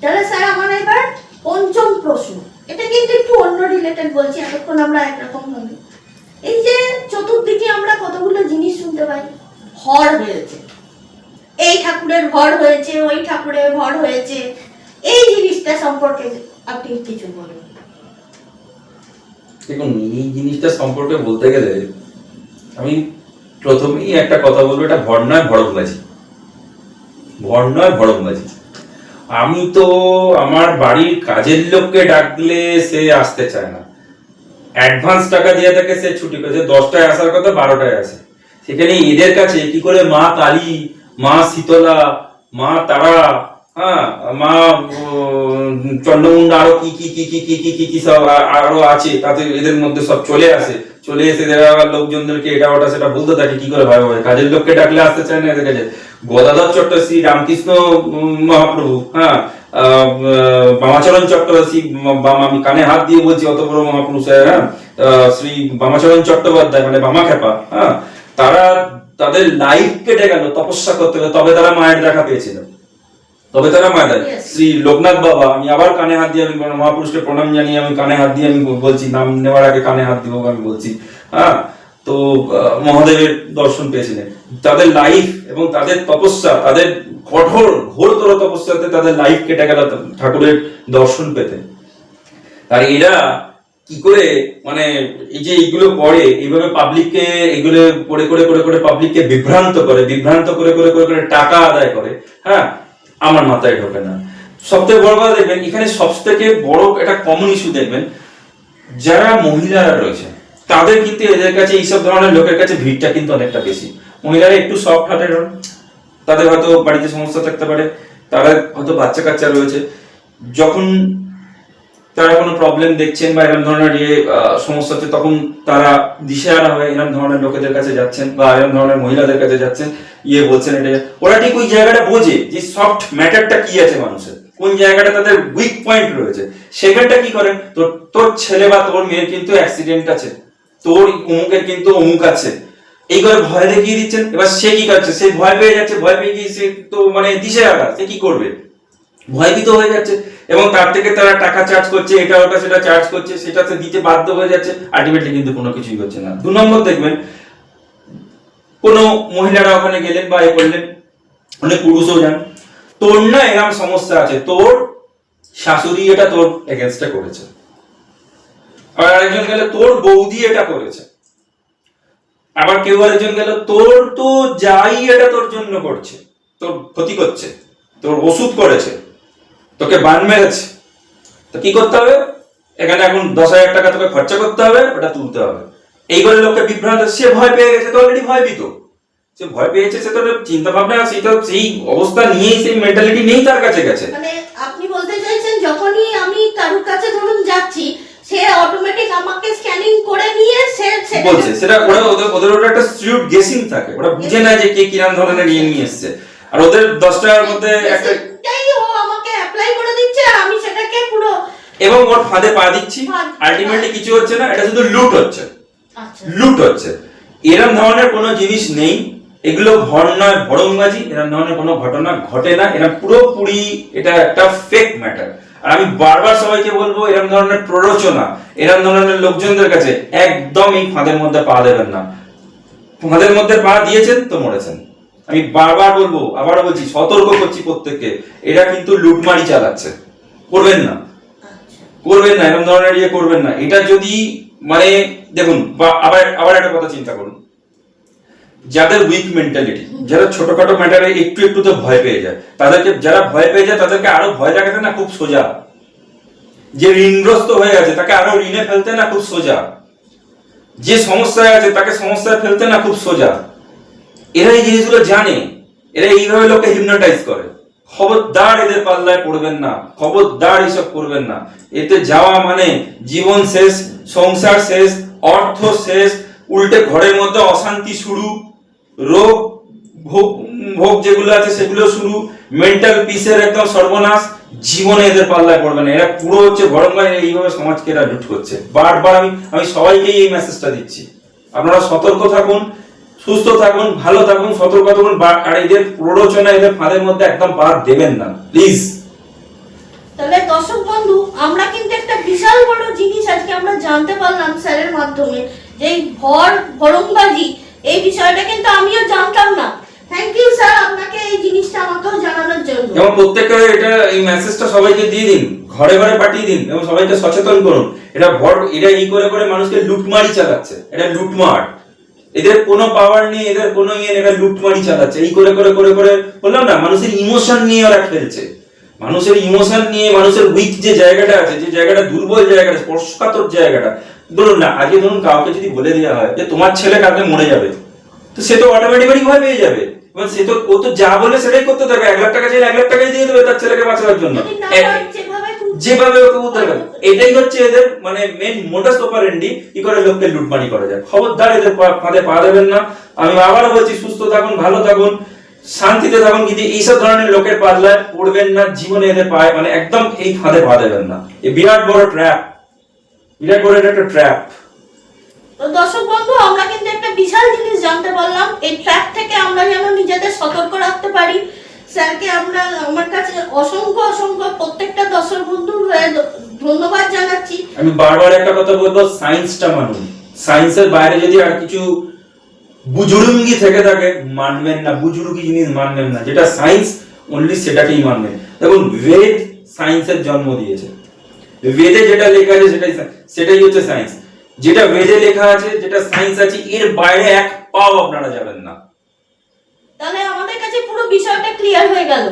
তাহলে স্যার, আমার এবার পঞ্চম প্রশ্ন। এটা কিন্তু একটু অন্য রিলেটেড বলছি, এতক্ষণ আমরা একরকম ভাবে। এই যে চতুর্দিকে আমরা কতগুলো জিনিস শুনতে পাই? ভর হয়েছে। এই ঠাকুরের ভর হয়েছে, ওই ঠাকুরের ভর হয়েছে। এই জিনিসটা সম্পর্কে আপনি কিছু বলুন। দেখুন, এই জিনিসটা সম্পর্কে বলতে গেলে আমি প্রথমেই একটা কথা বলব, এটা ভর নয় ভড়কবাজি ভর নয় ভড়কবাজি আমি তো আমার বাড়ির কাজের লোককে ডাকলে সে আসতে চায় না। অ্যাডভান্স টাকা দিয়ে থাকে সে ছুটি করেছে দশটায় আসার কথা বারোটায় আসে। সেখানে এদের কাছে কি করে মা কালী, মা শীতলা, মা তারা হ্যাঁ মা চন্দ্রমুন্ডা আরও কি কি কি কি কি কি কি সব আরও আছে, তাতে এদের মধ্যে সব চলে আসে। চলে এসে আবার লোকজনদেরকে এটা ওটা সেটা বলতে থাকে কি করে ভাই ভাই কাজের লোককে ডাকলে আসতে চায় না এদের কাছে। গদাধর চট্ট শ্রী রামকৃষ্ণ মহাপ্রভু হ্যাঁ বামাচরণ বাম আমি কানে হাত দিয়ে বলছি অত বড় মহাপুরুষ হ্যাঁ আহ, শ্রী বামাচরণ চট্টোপাধ্যায় মানে বামা খেপা হ্যাঁ তারা তাদের লাইফ কেটে গেল তপস্যা করতে গেল তবে তারা মায়ের দেখা পেয়েছিল। তবে তারা মায়ের শ্রী লোকনাথ বাবা আমি আবার কানে হাত দিয়ে আমি মহাপুরুষকে প্রণাম জানিয়ে আমি কানে হাত দিয়ে আমি বলছি নাম নেওয়ার আগে কানে হাত দিব আমি বলছি। হ্যাঁ? তো মহাদেবের দর্শন পেয়েছিলেন। তাদের লাইফ এবং তাদের তপস্যা তাদের কঠোর ঘোরতর তপস্যাতে তাদের লাইফ কেটে গেল ঠাকুরের দর্শন পেতে। আর এরা কি করে মানে এই যে এইগুলো করে এইভাবে পাবলিককে এগুলো করে করে করে করে পাবলিককে বিভ্রান্ত করে বিভ্রান্ত করে করে করে করে টাকা আদায় করে হ্যাঁ? আমার মাথায় ঢোকে না। সবথেকে বড় কথা দেখবেন, এখানে সবথেকে বড় একটা কমন ইস্যু দেখবেন, যারা মহিলারা রয়েছে তাদের কিন্তু এদের কাছে এইসব ধরনের লোকের কাছে ভিড়টা কিন্তু অনেকটা বেশি। মহিলারা একটু সফট হার্টেড হন, তাদের হয়তো বাড়িতে সমস্যা থাকতে পারে, তারা হয়তো বাচ্চা কাচ্চা রয়েছে। যখন তারা কোনো প্রবলেম দেখছেন বা এরকম ধরনের ইয়ে সমস্যাতে তখন তারা দিশেহারা হয়ে এরকম ধরনের লোকেদের কাছে যাচ্ছেন বা এরকম ধরনের মহিলাদের কাছে যাচ্ছেন ইয়ে বলছেন এটা। ওরা ঠিক ওই জায়গাটা বোঝে যে সফট ম্যাটারটা কি আছে মানুষের। কোন জায়গাটা তাদের উইক পয়েন্ট রয়েছে। সেখানটা কি করেন? তোর তোর ছেলে বা তোর মেয়ের কিন্তু অ্যাক্সিডেন্ট আছে। তোর অমুকের কিন্তু অমুক আছে। এই করে ভয় দেখিয়ে দিচ্ছেন। এবার সে কি করছে? সে ভয় পেয়ে যাচ্ছে, ভয় পেয়ে গিয়ে সে তো মানে দিশেহারা। সে কি করবে? ভয়ভীত হয়ে যাচ্ছে। এবং তার থেকে তারা টাকা চার্জ করছে, এটা ওটা সেটা চার্জ করছে সেটা সে দিতে বাধ্য হয়ে যাচ্ছে আলটিমেটলি কিন্তু কোনো কিছুই হচ্ছে না। দু নম্বর দেখবেন, কোনো মহিলারা ওখানে গেলেন বা এ করলেন, অনেক পুরুষও যান, তোর না এরকম সমস্যা আছে, তোর শাশুড়ি এটা তোর এগেনস্টে করেছে। আবার আরেকজন গেলে, তোর বৌদি এটা করেছে। আবার কেউ আরেকজন গেল, তোর তো যাই এটা তোর জন্য করছে, তোর ক্ষতি করছে, তোর ওষুধ করেছে। তোকে বান মেরেছে। তো কি করতে হবে? এখানে এখন দশ হাজার টাকা তোকে খরচা করতে হবে ওটা তুলতে হবে। এই করে লোককে বিভ্রান্ত সে ভয় পেয়ে গেছে তো অলরেডি ভয় পেত সে ভয় পেয়েছে সে তো চিন্তা ভাবনা সেই তো সেই অবস্থা নিয়েই সেই মেন্টালিটি নেই তার কাছে গেছে। মানে আপনি বলতে চাইছেন যখনই আমি কারুর কাছে ধরুন যাচ্ছি সে অটোমেটিক আমাকে স্ক্যানিং করে নিয়ে সে বলছে সেটা ওরা ওদের ওদের ওটা একটা স্ট্রিউট গেসিং থাকে। ওরা বুঝে না যে কে কিরম ধরনের ইয়ে নিয়ে এসছে। আর ওদের দশ টাকার মধ্যে একটা সেটাই ও আমাকে অ্যাপ্লাই করে দিচ্ছে আর আমি সেটাকে পুরো এবং ওর ফাঁদে পা দিচ্ছি। আলটিমেটলি কিছু হচ্ছে না এটা শুধু লুট হচ্ছে। আচ্ছা। লুট হচ্ছে। এরম ধরনের কোনো জিনিস নেই। এগুলো ভর নয় ভরংবাজি এরম ধরনের কোনো ঘটনা ঘটে না। এরা পুরোপুরি এটা একটা ফেক ম্যাটার আর আমি বারবার সবাইকে বলব এরম ধরনের প্ররোচনা এরম ধরনের লোকজনদের কাছে একদম এই ফাঁদের মধ্যে পা দেবেন না। ফাঁদের মধ্যে পা দিয়েছেন তো মরেছেন। আমি বারবার বলব আবারও বলছি সতর্ক করছি প্রত্যেককে। এরা কিন্তু লুটমারি চালাচ্ছে। করবেন না। আচ্ছা করবেন না, এরকম ধরনের ইয়ে করবেন না। এটা যদি মানে দেখুন, বা আবার আবার একটা কথা চিন্তা করুন। যাদের উইক মেন্টালিটি যারা ছোটখাটো ম্যাটারে একটু একটু তো ভয় পেয়ে যায়, তাদেরকে, যারা ভয় পেয়ে যায়, তাদেরকে আরও ভয় দেখাতে না খুব সোজা। যে ঋণগ্রস্ত হয়ে গেছে, তাকে আরও ঋণে ফেলতে না খুব সোজা। যে সমস্যায় আছে, তাকে সমস্যায় ফেলতে না খুব সোজা। এরা এই জিনিসগুলো জানে। এরা এইভাবে লোককে হিপনোটাইজ করে। খবরদার এদের পাল্লায় পড়বেন না, খবরদার এসব করবেন না। এতে যাওয়া মানে জীবন শেষ, সংসার শেষ, অর্থ শেষ, উল্টে ঘরের মধ্যে অশান্তি শুরু, রোগ, ভোগ ভোগ যেগুলো আছে সেগুলো শুরু মেন্টাল পিসের একদম সর্বনাশ, জীবনে এদের পাল্লায় পড়বে না। এরা পুরো হচ্ছে ভরঙ্গায় এইভাবে সমাজকে এরা লুট করছে। বারবার আমি আমি সবাইকেই এই মেসেজটা দিচ্ছি। আপনারা সতর্ক থাকুন সুস্থ থাকুন ভালো থাকুন সতর্ক থাকুন আর এদের প্ররোচনা এদের ফাঁদের মধ্যে একদম পা দেবেন না প্লিজ তাহলে দর্শক বন্ধু আমরা কিন্তু একটা বিশাল বড় জিনিস আজকে আমরা জানতে পারলাম স্যারের মাধ্যমে যে এই ভর ভরংবাজি এই বিষয়টা কিন্তু আমিও জানতাম না। থ্যাংক ইউ স্যার আপনাকে এই জিনিসটা আমাকেও জানানোর জন্য। এবং প্রত্যেককে এটা এই মেসেজটা সবাইকে দিয়ে দিন ঘরে ঘরে পাঠিয়ে দিন এবং সবাইকে সচেতন করুন। এটা ভর এটা ই করে করে মানুষকে লুটমারি চালাচ্ছে এটা লুটমার। এদের কোনো পাওয়ার নেই এদের কোনো ইয়ে নেই, লুটমারি চালাচ্ছে। এই করে করে করে করে বললাম না মানুষের ইমোশন নিয়ে ওরা খেলছে। মানুষের ইমোশন নিয়ে মানুষের উইক যে জায়গাটা আছে যে জায়গাটা দুর্বল জায়গাটা স্পর্শকাতর জায়গাটা ধরুন না আজকে ধরুন কাউকে যদি বলে দেওয়া হয় যে তোমার ছেলে কালকে মরে যাবে তো সে তো অটোমেটিক্যালি ভয় পেয়ে যাবে। সে তো ও তো যা বলে সেটাই করতে থাকবে এক লাখ টাকা চাইলে এক লাখ টাকাই দিয়ে দেবে তার ছেলেকে বাঁচানোর জন্য। যেভাবে ওকে উদ্ধার করে। এটাই হচ্ছে এদের মানে মেন মোটাস অপারেন্ডি কি করে লোককে লুটমারি করা যায়। খবরদার এদের ফাঁদে পা দেবেন না। আমি আবারও বলছি, সুস্থ থাকুন, ভালো থাকুন, শান্তিতে থাকুন। কিন্তু এইসব ধরনের লোকের পাল্লায় পড়বেন না, জীবনে এদের পায় মানে একদম এই ফাঁদে পা দেবেন না। এই বিরাট বড় ট্র্যাপ বিরাট বড় একটা ট্র্যাপ তো দর্শক বন্ধু, আমরা কিন্তু একটা বিশাল জিনিস জানতে পারলাম। এই ট্র্যাক থেকে আমরা যেন নিজেদের সতর্ক রাখতে পারি। স্যারকে আমরা আমার কাছে অসংখ্য অসংখ্য প্রত্যেকটা দর্শক বন্ধুর ধন্যবাদ জানাচ্ছি। আমি বারবার একটা কথা বলব সায়েন্সটা মানুন। সায়েন্সের বাইরে যদি আর কিছু বুজুরুঙ্গি থেকে থাকে মানবেন না বুজুর্গি জিনিস মানবেন না। যেটা সায়েন্স অনলি সেটাকেই মানবেন। দেখুন বেদ সায়েন্সের জন্ম দিয়েছে। বেদে যেটা লেখা আছে সেটাই সেটাই হচ্ছে সায়েন্স যেটা বেদে লেখা আছে যেটা সায়েন্স আছে এর বাইরে এক পাও আপনারা যাবেন না। তাহলে পুরো বিষয়টা ক্লিয়ার হয়ে গেল।